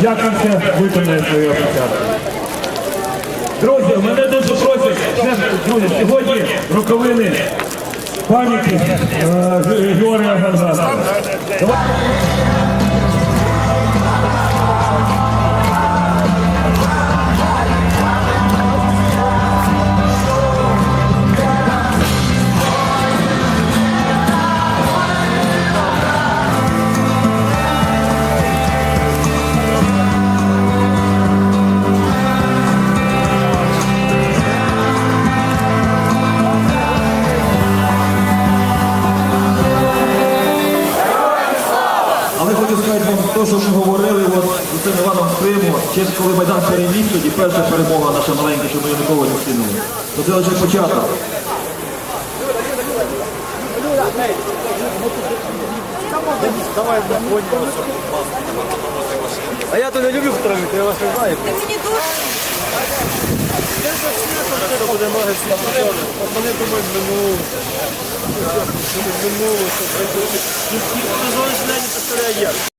як він це виконає свою обіцянку. Друзі, мене дуже просять, друзі, сьогодні роковини пам'яті е, Георгія Гарзана. Хочу сказати вам те, що ми говорили от, з цим Іваном з Криму, ще коли Майдан переміг, тоді перша перемога наша маленька, що ми нікого не встигнули. То це лише початок. А я то не люблю втравити, я вас не знаю. Це буде ноги почали. Вони думають минуло. Минуло, що